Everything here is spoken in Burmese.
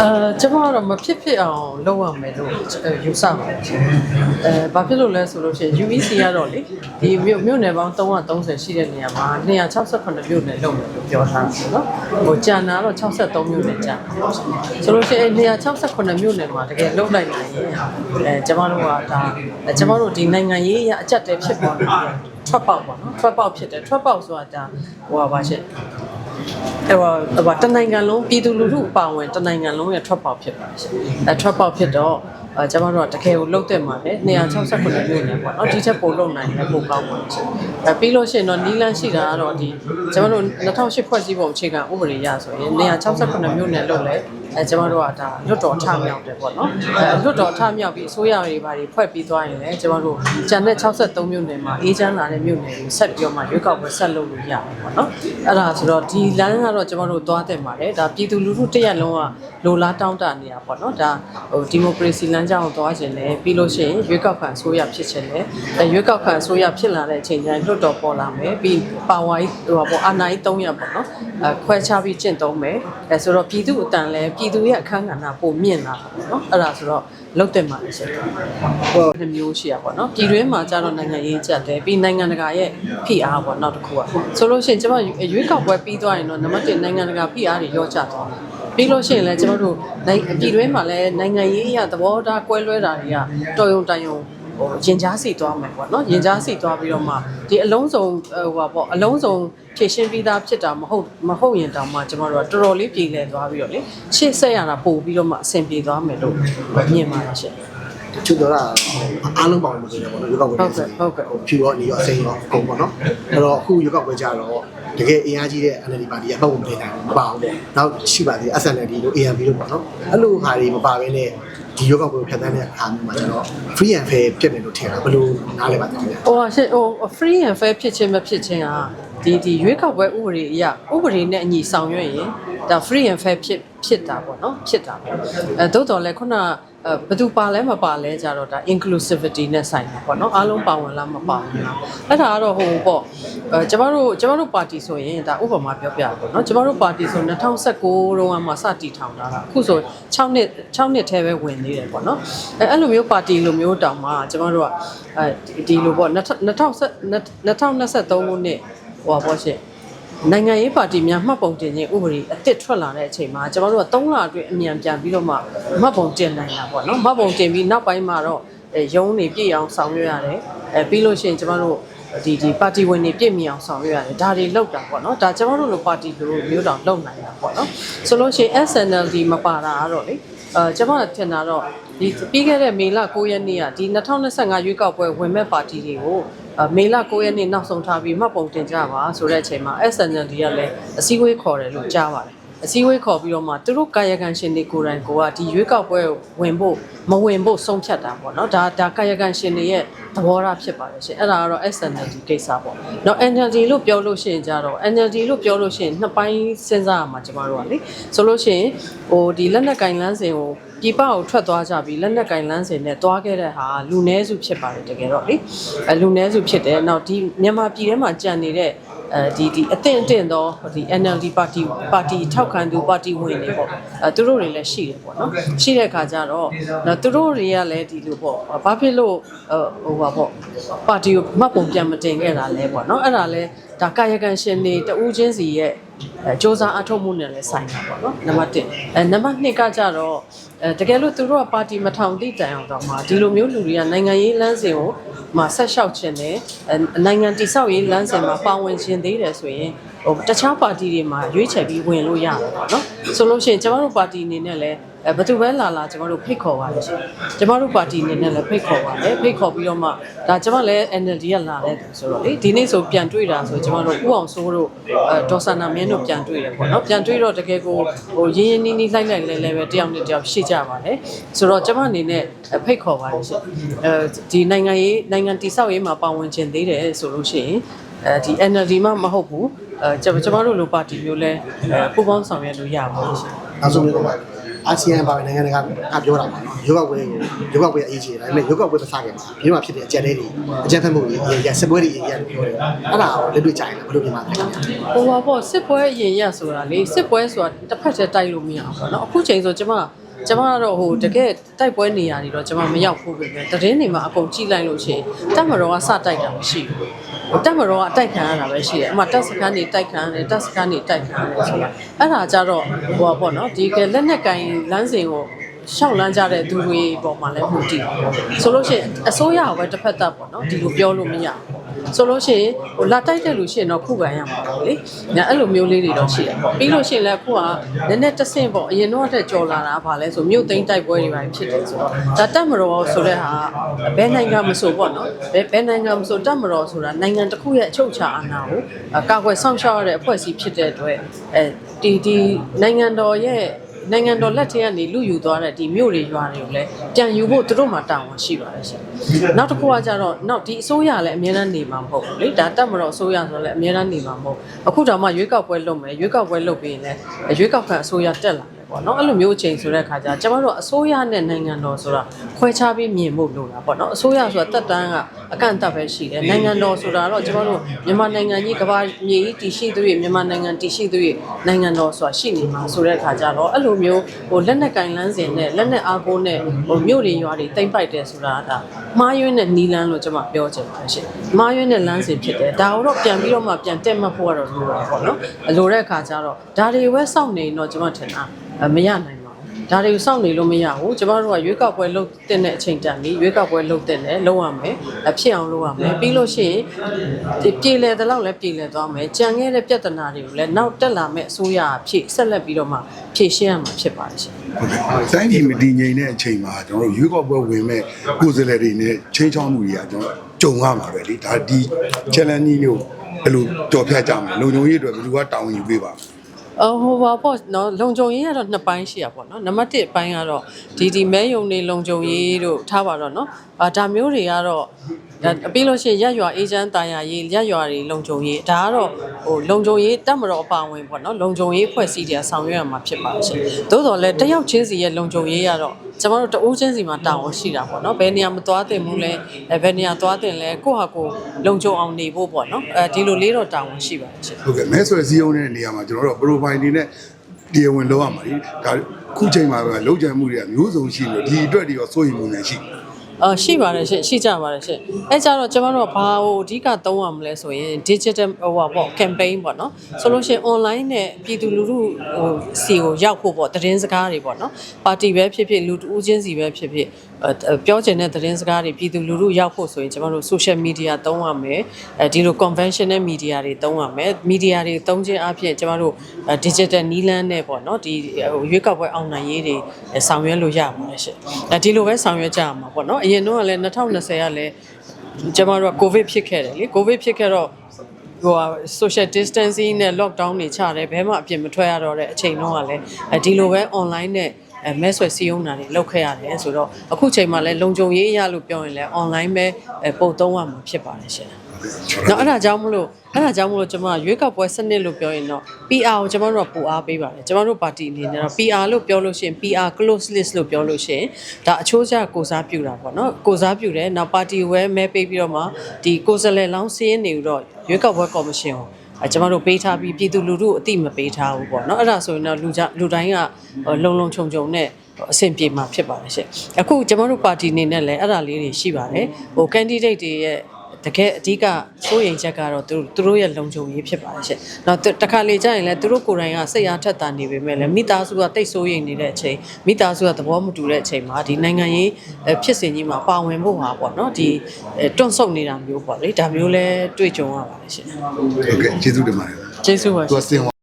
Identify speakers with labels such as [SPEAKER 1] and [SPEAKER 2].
[SPEAKER 1] အဲကျမကတော့မဖြစ်ဖြစ်အောင်လုပ်ရမယ်လို့ယူဆပါတယ်ရှင်အဲဘာဖြစ်လို့လဲဆိုလို့ရှိရင် UEC ကတော့လေဒီမြို့မြို့နယ်ပေါင်း330ရှိတဲ့နေရာမှာ268မြို့နယ်လုပ်မယ်လို့ပြောထားတာပေါ့နော်ဟိုကြံတာတော့63မြို့နယ်ကြံတာပေါ့ရှင်ဆိုလို့ရှိရင်268မြို့နယ်မှာတကယ်လုပ်လိုက်နိုင်ရင်အဲကျမတို့ကဒါကျမတို့ဒီနိုင်ငံရေးအရအကြက်တဲဖြစ်ပေါ်နေတာထွက်ပေါက်ပေါ့နော်ထွက်ပေါက်ဖြစ်တယ်ထွက်ပေါက်ဆိုတာဒါဟိုပါပါရှင် အဲ့တော့ဟိုတနိုင်ငံလုံးပြည်သူလူထုအပါအဝင်တနိုင်ငံလုံးရဲ့ထွက်ပေါက်ဖြစ်ပါတယ်ရှင်။အဲထွက်ပေါက်ဖြစ်တော့အဲကျွန်တော်တို့ကတကယ်ကိုလုတ်တဲ့မှာလေ269မြို့နယ်ပေါ့နော်ဒီချက်ပို့လုံနိုင်တယ်ပို့ကောင်းပါရှင်။အဲပြီးလို့ရှိရင်တော့နီလန်းရှိတာကတော့ဒီကျွန်တော်တို့2008ဖွဲ့စည်းပုံအခြေခံဥပဒေရဆိုရင်269မြို့နယ်လုတ်လဲ အဲကျွန်တော်တို့ကဒါလွတ်တော်ထမြောက်တယ်ပေါ့နော်။အဲလွတ်တော်ထမြောက်ပြီးအစိုးရတွေဘာတွေဖွဲ့ပြီးသွားရင်လည်းကျွန်တော်တို့ဂျန်တဲ့63မြို့နယ်မှာအေးချမ်းလာတဲ့မြို့နယ်ကိုဆက်ပြီးတော့မှရွေးကောက်ပွဲဆက်လုပ်လို့ရတယ်ပေါ့နော်။အဲ့ဒါဆိုတော့ဒီလမ်းကတော့ကျွန်တော်တို့သွားတဲ့မှာလေဒါပြည်သူလူထုတစ်ရက်လုံးကလိုလားတောင်းတနေတာပေါ့နော်ဒါဟိုဒီမိုကရေစီလမ်းကြောင်းကိုသွားခြင်းလေပြီးလို့ရှိရင်ရွေးကောက်ခံအစိုးရဖြစ်ခြင်းလေအဲရွေးကောက်ခံအစိုးရဖြစ်လာတဲ့အချိန်ကျရင်လွတ်တော်ပေါ်လာမယ်ပြီးပါဝါကြီးဟိုပေါ့အာဏာကြီး3ရက်ပေါ့နော်အဲခွဲခြားပြီးကျင့်သုံးမယ်အဲဆိုတော့ပြည်သူအတန်လဲပြည်သူရဲ့အခန်းကဏ္ဍပုံမြင့်လာတာပေါ့နော်အဲ့ဒါဆိုတော့လုတ်တယ်မှာလေရှင်ဟိုနှစ်မျိုးရှိရပါတော့ပြည်တွင်းမှာကျတော့နိုင်ငံရေးကြက်တယ်ပြီးနိုင်ငံတကာရဲ့ဖိအားပေါ့နောက်တစ်ခုကဆိုလို့ရှိရင်ကျွန်မရွေးကောက်ပွဲပြီးသွားရင်တော့နံပါတ်1နိုင်ငံတကာဖိအားတွေရော့ကျသွားတယ်ပြီးလို့ရှိရင်လည်းကျွန်တော်တို့နိုင်ပြည်တွင်းမှာလည်းနိုင်ငံရေးအရသဘောထားကွဲလွဲတာတွေကတော်ရုံတန်ရုံ ဟိုရင်ကြားစီသွားမယ်ပေါ့နော်ရင်ကြားစီသွားပြီးတော့မှဒီအလုံးစုံဟိုပါပေါ့အလုံးစုံဖြည့်ရှင်းပြီးသားဖြစ်တာမဟုတ်မဟုတ်ရင်တောင်မှကျွန်တော်တို့ကတော်တော်လေးပြည်လဲသွားပြီးတော့လေရှေ့ဆက်ရတာပို့ပြီးတော့မှအဆင်ပြေသွားမယ်လို့မြင်ပါတယ်ရှင်
[SPEAKER 2] ချူတော့အားလုံးပေါင်းလို့ဆိုတယ်ပေါ့နော်ရွေးကောက်ပွဲ
[SPEAKER 1] ဟုတ်ကဲ့ဟုတ်ကဲ့
[SPEAKER 2] ဟိုဖြူရောနေရောစိန်ရောအကုန်ပေါ့နော်အဲ့တော့အခုရွေးကောက်ပွဲကြတော့တကယ်အင်အားကြီးတဲ့ NLD ပါတီကပတ်ဝန်းမတင်နိုင်ဘူးမပါဘူးပေါ့နောက်ရှိပါသေး SNLD တို့ ANP တို့ပေါ့နော်အဲ့လိုဟာတွေမပါဘဲနဲ့ ဒီရွေးကောက်ပွဲကိုဖျက်ဆီးတဲ့အခါမျိုးမှာကျတော့ free and fair ဖြစ်နေလို့ထင်တာဘယ်လိုနားလဲပါလဲခင်ဗျာ
[SPEAKER 1] ဟိုဟာရှင့်ဟို free and fair ဖြစ်ခြင်းမဖြစ်ခြင်းဟာဒီဒီရွေးကောက်ပွဲဥပဒေအရဥပဒေနဲ့အညီဆောင်ရွက်ရင်ဒါ free and fair ဖြစ်ဖြစ်တာပေါ့နော်ဖြစ်တာပေါ့အဲသို့တော်လည်းခုနအဲ ဘယ်သူပါလဲမပါလဲကြတော့ဒါ inclusivity နဲ့ဆိုင်တာပေါ့နော်အားလုံးပါဝင်လားမပါဘူးလားအဲ့ဒါကတော့ဟိုပေါ့အဲကျမတို့ကျမတို့ပါတီဆိုရင်ဒါဥပမာပြောပြပေါ့နော်ကျမတို့ပါတီဆို2019တုန်းကမှစတည်ထောင်လာတာအခုဆို6နှစ်6နှစ်ထဲပဲဝင်နေတယ်ပေါ့နော်အဲအဲ့လိုမျိုးပါတီလိုမျိုးတောင်မှကျမတို့ကအဲဒီလိုပေါ့2023ခုနှစ်ဟိုပါပေါ့ရှင် နိုင်ငံရေးပါတီများမှတ်ပုံတင်ခြင်းဥပဒေအစ်စ်ထွက်လာတဲ့အချိန်မှာကျွန်တော်တို့က3လအတွင်းအမြန်ပြန်ပြီးတော့မှမှတ်ပုံတင်နိုင်တာပေါ့နော်မှတ်ပုံတင်ပြီးနောက်ပိုင်းမှာတော့အဲရုံးနေပြည့်အောင်ဆောင်ရွက်ရတယ်အဲပြီးလို့ရှိရင်ကျွန်တော်တို့ဒီဒီပါတီဝင်တွေပြည့်မီအောင်ဆောင်ရွက်ရတယ်ဒါတွေလောက်တာပေါ့နော်ဒါကျွန်တော်တို့လိုပါတီလိုမျိုးတောင်လောက်နိုင်တာပေါ့နော်ဆိုလို့ရှိရင် SNLD မပါတာကတော့လေအဲကျွန်တော်ထင်တာတော့ဒီပြီးခဲ့တဲ့မေလ9ရက်နေ့ကဒီ2025ရွေးကောက်ပွဲဝင်မဲ့ပါတီတွေကိုအဲ မေလ9ရက်နေ့နောက်ဆုံးထားပြီးမှတ်ပုံတင်ကြပါဆိုတဲ့အချိန်မှာ SNLD ကလည်းအစည်းအဝေးခေါ်တယ်လို့ကြားပါတယ် အစည်းအဝေးခေါ်ပြီးတော့မှသူတို့ကာယကံရှင်တွေကိုယ်တိုင်ကိုကဒီရွေးကောက်ပွဲကိုဝင်ဖို့မဝင်ဖို့ဆုံးဖြတ်တာပေါ့နော်ဒါဒါကာယကံရှင်တွေရဲ့သဘောထားဖြစ်ပါတယ်ရှင်အဲ့ဒါကတော့ SNLD ကိစ္စပေါ့နော် NLD လို့ပြောလို့ရှိရင်ကြတော့ NLD လို့ပြောလို့ရှိရင်နှစ်ပိုင်းစဉ်းစားရမှာကျမတို့ကလေဆိုလို့ရှိရင်ဟိုဒီလက်နက်ကင်လန်းစဉ်ကိုပြည်ပကိုထွက်သွားကြပြီးလက်နက်ကင်လန်းစဉ်နဲ့သွားခဲ့တဲ့ဟာလူနည်းစုဖြစ်ပါတယ်တကယ်တော့လေအဲလူနည်းစုဖြစ်တယ်နောက်ဒီမြန်မာပြည်ထဲမှာကြံနေတဲ့ အဲဒီဒီအသင့်အတင့်သောဒီ NLD ပါတီပါတီထောက်ခံသူပါတီဝင်တွေပေါ့အဲသူတို့တွေလည်းရှိတယ်ပေါ့နော်ရှိတဲ့အခါကျတော့နော်သူတို့တွေကလည်းဒီလိုပေါ့ဘာဖြစ်လို့ဟိုပါပေါ့ပါတီကိုမှတ်ပုံပြန်မတင်ခဲ့တာလဲပေါ့နော်အဲ့ဒါလဲဒါကာယကံရှင်တွေတဦးချင်းစီရဲ့အဲစ조사အထောက်မှုနဲ့လည်းဆိုင်တာပေါ့နော်နံပါတ်1အဲနံပါတ်2ကကြတော့အဲတကယ်လို့သူတို့ကပါတီမထောင်တိတိုင်အောင်တော့မှဒီလိုမျိုးလူတွေကနိုင်ငံရေးလမ်းစဉ်ကို မှဆက်လျှောက်ခြင်းနဲ့အဲနိုင်ငံတိဆောက်ရေးလမ်းစဉ်မှာပါဝင်ခြင်းသေးတယ်ဆိုရင်ဟိုတခြားပါတီတွေမှာရွေးချယ်ပြီးဝင်လို့ရတယ်ပေါ့နော်ဆိုလို့ရှိရင်ကျမတို့ပါတီအနေနဲ့လည်းအဲဘယ်သူပဲလာလာကျမတို့ဖိတ်ခေါ်ပါလေရှင်ကျမတို့ပါတီအနေနဲ့လည်းဖိတ်ခေါ်ပါလေဖိတ်ခေါ်ပြီးတော့မှဒါကျမလည်း NLD ကလာတဲ့သူဆိုတော့လေဒီနေ့ဆိုပြန်တွေ့တာဆိုကျမတို့ဥအောင်စိုးတို့အဲဒေါ်ဆန္နာမင်းတို့ပြန်တွေ့တယ်ပေါ့နော်ပြန်တွေ့တော့တကယ်ကိုဟိုရင်းရင်းနှီးနှီးလိုက်လိုက်လဲလဲပဲတယောက်နဲ့တယောက်ရှိကြပါလေဆိုတော့ကျမအနေနဲ့ဖိတ်ခေါ်ပါလေရှင်အဲဒီနိုင်ငံရေးနိုင်ငံတိဆောက်ရေးမှာပါဝင်ခြင်းသေးတယ်ဆိုလို့ရှိရင် အဲဒီ NLD မှမဟုတ်ဘူးအဲကျကျမတို့လိုပါတီမျိုးလဲအဲပူပေါင်းဆောင်ရွက်လို့ရပါလိမ့်ရှင်
[SPEAKER 2] နောက်ဆုံးလေးတော့ပါအာဆီယံပါပဲနိုင်ငံတကာကပြောတာပါနော်ရုပ်ောက်ပွဲကိုရုပ်ောက်ပွဲအရေးကြီးတယ်ဒါပေမဲ့ရုပ်ောက်ပွဲမစခင်မှာဒီမှာဖြစ်တဲ့အကြက်လေးတွေအကြက်ဖက်မှုတွေရစပွဲတွေရရတယ်ပြောတယ်အဲ့ဒါကိုလက်တွေ့ကြရင်ဘယ်လိုပြင်မှာလဲခင်ဗျာ
[SPEAKER 1] ဟိုပါပေါ့စစ်ပွဲအရင်ရက်ဆိုတာလေစစ်ပွဲဆိုတာတစ်ဖက်တည်းတိုက်လို့မရဘူးပေါ့နော်အခုချိန်ဆိုကျမကျ မကတော့ဟိုတကယ်တိုက်ပွဲနေရာတွေတော့ကျမမရောက်ဘူးပဲသတင်းတွေမှာအကုန်ကြည့်လိုက်လို့ရှိရင်တက်မတော်ကစတိုက်တာမရှိဘူးတက်မတော်ကအတိုက်ခံရတာပဲရှိတယ်အမှတက်စခန်းနေတိုက်ခံရတယ်တက်စခန်းနေတိုက်ခံရတယ်ဆိုတာအဲ့ဒါကြတော့ဟိုပါပေါ့နော်ဒီကလက်နက်ကင်လမ်းစဉ်ကိုရှောက်လန်းကြတဲ့သူတွေပေါ်မှာလည်းမှုတည်တယ်ဆိုလို့ရှိရင်အစိုးရကပဲတစ်ဖက်သက်ပေါ့နော်ဒီလိုပြောလို့မရဘူး ဆိုလို့ရှိရင်ဟိုလာတိုက်တဲ့လူရှိရင်တော့ခုခံရမှာပေါ့လေညာအဲ့လိုမျိုးလေးတွေတော့ရှိတယ်ပေါ့ပြီးလို့ရှိရင်လည်းအခုကနည်းနည်းတဆင့်ပေါ့အရင်တော့တက်ကြော်လာတာကဘာလဲဆိုမြို့သိမ်းတိုက်ပွဲတွေပိုင်းဖြစ်တယ်ဆိုတော့ဒါတက်မတော်ဆိုတဲ့ဟာဘယ်နိုင်ငံမဆိုပေါ့နော်ဘယ်ဘယ်နိုင်ငံမဆိုတက်မတော်ဆိုတာနိုင်ငံတစ်ခုရဲ့အချုပ်အခြာအာဏာကိုအကာအကွယ်စောင့်ရှောက်ရတဲ့အဖွဲ့အစည်းဖြစ်တဲ့အတွက်အဲဒီဒီနိုင်ငံတော်ရဲ့ နိုင်ငံတော်လက်ထက်ကနေလူယူသွားတဲ့ဒီမြို့တွေရွာတွေကိုလည်းပြန်ယူဖို့သူတို့မှတာဝန်ရှိပါတယ်ရှင်။နောက်တစ်ခုကကြတော့နောက်ဒီအစိုးရလည်းအများအားနေမှာမဟုတ်ဘူးလေ။ဒါတက်မတော်အစိုးရဆိုလည်းအများအားနေမှာမဟုတ်။အခုတော့မှရွေးကောက်ပွဲလုပ်မယ်။ရွေးကောက်ပွဲလုပ်ပြီးရင်လည်းရွေးကောက်ခံအစိုးရတက်လာတယ် ပေါ့နော်။အဲ့လိုမျိုးအချိန်ဆိုတဲ့အခါကျကျမတို့အစိုးရနဲ့နိုင်ငံတော်ဆိုတာခွဲခြားပြီးမြင်ဖို့လိုတာပေါ့နော်။အစိုးရဆိုတာတက်တန်းကအကန့်အသတ်ပဲရှိတယ်။နိုင်ငံတော်ဆိုတာတော့ကျမတို့မြန်မာနိုင်ငံကြီးကမ္ဘာမြေကြီးတည်ရှိသူတွေမြန်မာနိုင်ငံတည်ရှိသူတွေနိုင်ငံတော်ဆိုတာရှိနေမှာဆိုတဲ့အခါကျတော့အဲ့လိုမျိုးဟိုလက်နက်ကင်လန်းစင်နဲ့လက်နက်အားကိုးနဲ့ဟိုမြို့တွေရွာတွေတိမ့်ပိုက်တယ်ဆိုတာဒါမှားယွင်းတဲ့နီလန်းလို့ကျွန်မပြောချင်ပါတယ်ရှင်။မှားယွင်းတဲ့လမ်းစဉ်ဖြစ်တယ်။ဒါကိုတော့ပြန်ပြီးတော့မှပြန်တက်မှတ်ဖို့ကတော့လိုတာပေါ့နော်။လိုတဲ့အခါကျတော့ဒါတွေပဲစောင့်နေရင်တော့ကျွန်မထင်တာအမရနိုင်ပါဘူး။ဒါတွေကိုစောင့်နေလို့မရဘူးကျမတို့ကရွေးကောက်ပွဲလုပ်တဲ့အချိန်တန်ပြီရွေးကောက်ပွဲလုပ်တဲ့နဲ့လုပ်ရမယ်အဖြစ်အောင်လုပ်ရမယ်ပြီးလို့ရှိရင်ဒီပြည်လဲတဲ့လောက်လည်းပြည်လဲသွားမယ်ကြံခဲ့တဲ့ပြဿနာတွေကိုလည်းနောက်တက်လာမဲ့အစိုးရအဖြစ်ဆက်လက်ပြီးတော့မှဖြည့်ရှင်းရမှာဖြစ်ပါတယ်ရှင်
[SPEAKER 3] ဟုတ်ကဲ့စိုင်းဒီမတည်ငြိမ်တဲ့အချိန်မှာကျွန်တော်တို့ရွေးကောက်ပွဲဝင်မဲ့ကိုယ်စားလှယ်တွေနဲ့ချင်းချောင်းမှုတွေကကျွန်တော် ကြုံရမှာပဲလေဒါဒီ challenge ကြီးမျိုးဘယ်လိုကြော်ဖြတ်ကြမလဲလုံခြုံရေးအတွက်ဘယ်သူကတောင်းယူပေးပါ့မလဲ
[SPEAKER 1] အော်ဟိုပါပေါ့နော်လုံခြုံရေးကတော့နှစ်ပိုင်းရှိရပါတော့နံပါတ်1အပိုင်းကတော့ဒီဒီမဲယုံနေလုံခြုံရေးတို့ထားပါတော့နော်အာဒါမျိုးတွေကတော့ဒါပြီးလို့ရှိရင်ရက်ရွာအေဂျင့်တာယာရေးရက်ရွာတွေလုံခြုံရေးဒါကတော့ဟိုလုံခြုံရေးတက်မတော်အပါဝင်ပေါ့နော်လုံခြုံရေးဖွဲ့စည်းတယ်ဆောင်ရွက်ရမှာဖြစ်ပါရှင်သို့တော်လည်းတယောက်ချင်းစီရဲ့လုံခြုံရေးကတော့ ကျွန်တော်တို့တအိုးချင်းစီမှာတာဝန်ရှိတာပေါ့နော်ဘယ်နေရာမသွားတင်ဘူးလဲအဲဘယ်နေရာသွားတင်လဲကိုယ့်ဟာကိုယ်လုံခြုံအောင်နေဖို့ပေါ့နော်အဲဒီလိုလေးတော့တာဝန်ရှိပါတယ်ရှင်
[SPEAKER 3] ဟုတ်ကဲ့မဲဆွယ်စည်းရုံးတဲ့နေရာမှာကျွန်တော်တို့ profile တွေနဲ့တရားဝင်လုပ်ရမှာလေဒါခုချိန်မှာပဲလုံးချမ်းမှုတွေကမျိုးစုံရှိနေတယ်ဒီအတွက်တွေရောစိုးရိမ်မှုနဲ့ရှိတယ်
[SPEAKER 1] အာရှိပါတယ်ရှင်ရှိကြပါတယ်ရှင်အဲကြတော့ကျွန်တော်တို့ကဘာဟိုအဓိကသုံးရမလဲဆိုရင် digital ဟိုပါပေါ့ campaign ပေါ့နော်ဆိုလို့ရှိရင် online နဲ့ပြည်သူလူထုဟိုစီကိုရောက်ဖို့ပေါ့သတင်းစကားတွေပေါ့နော်ပါတီပဲဖြစ်ဖြစ်လူတဦးချင်းစီပဲဖြစ်ဖြစ်အဲပြောချင်တဲ့သတင်းစကားတွေပြည်သူလူထုရောက်ဖို့ဆိုရင်ကျွန်တော်တို့ social media သုံးရမယ်အဲဒီလို conventional media တွေသုံးရမယ် media တွေသုံးခြင်းအပြင်ကျွန်တော်တို့ digital နီးလန်းနဲ့ပေါ့နော်ဒီဟိုရွေးကောက်ပွဲအောင်နိုင်ရေးတွေဆောင်ရွက်လို့ရပါတယ်ရှင်အဲဒီလိုပဲဆောင်ရွက်ကြရမှာပေါ့နော်အရင်တော့ကလည်း2020ကလည်းကျွန်တော်တို့က covid ဖြစ်ခဲ့တယ်လေ covid ဖြစ်ခဲ့တော့ဟိုဟာ social distancing နဲ့ lockdown တွေချတယ်ဘယ်မှအပြင်မထွက်ရတော့တဲ့အချိန်တော့ကလည်းအဲဒီလိုပဲ online နဲ့အဲမဲဆွယ်စည်းရုံးတာတွေလုပ်ခဲ့ရတယ်ဆိုတော့အခုချိန်မှာလည်းလုံခြုံရေးအရလို့ပြောရင်လည်း online ပဲအဲပို့သုံးရမှာဖြစ်ပါတယ်ရှင် နော်အဲ့ဒါကြောင့်မလို့အဲ့ဒါကြောင့်မလို့ကျွန်မရွေးကောက်ပွဲစနစ်လို့ပြောရင်တော့ PR ကိုကျွန်တော်တို့ကပူအားပေးပါတယ်ကျွန်တော်တို့ပါတီအနေနဲ့တော့ PR လို့ပြောလို့ရှိရင် PR close list လို့ပြောလို့ရှိရင်ဒါအချိုးကျကိုစားပြုတာပေါ့နော်ကိုစားပြုတယ်နောက်ပါတီဝဲမဲပေးပြီးတော့မှဒီကိုယ်စားလှယ်လောင်းစည်းရင်းနေပြီးတော့ရွေးကောက်ပွဲကော်မရှင်ကိုအဲကျွန်တော်တို့ပေးထားပြီးပြည်သူလူထုအတိမပေးထားဘူးပေါ့နော်အဲ့ဒါဆိုရင်တော့လူကြလူတိုင်းကလုံလုံခြုံခြုံနဲ့အဆင်ပြေမှာဖြစ်ပါတယ်ရှင့်အခုကျွန်တော်တို့ပါတီအနေနဲ့လည်းအဲ့ဒါလေးတွေရှိပါတယ်ဟို candidate တွေရဲ့ တကယ်အဓိကစိုးရိမ်ချက်ကတော့သူတို့သူတို့ရဲ့လုံခြုံရေးဖြစ်ပါတယ်ရှင့်။နောက်တခါလေကြာရင်လည်းသူတို့ကိုယ်တိုင်ကစိတ်အားထက်သန်နေပေမဲ့လည်းမိသားစုကတိတ်စိုးရိမ်နေတဲ့အချိန်မိသားစုကသဘောမတူတဲ့အချိန်မှာဒီနိုင်ငံရေးဖြစ်စဉ်ကြီးမှာပါဝင်ဖို့ဟာပေါ့နော်ဒီတွန့်ဆုတ်နေတာမျိုးပေါ့လေဒါမျိုးလဲတွေ့ကြုံရပါတယ်ရှင့်
[SPEAKER 3] ဟုတ်ကဲ့ကျေးဇူးတင်ပါတယ်။
[SPEAKER 1] ကျေးဇူးပါရှ
[SPEAKER 3] သူ
[SPEAKER 1] င်
[SPEAKER 3] ကစင်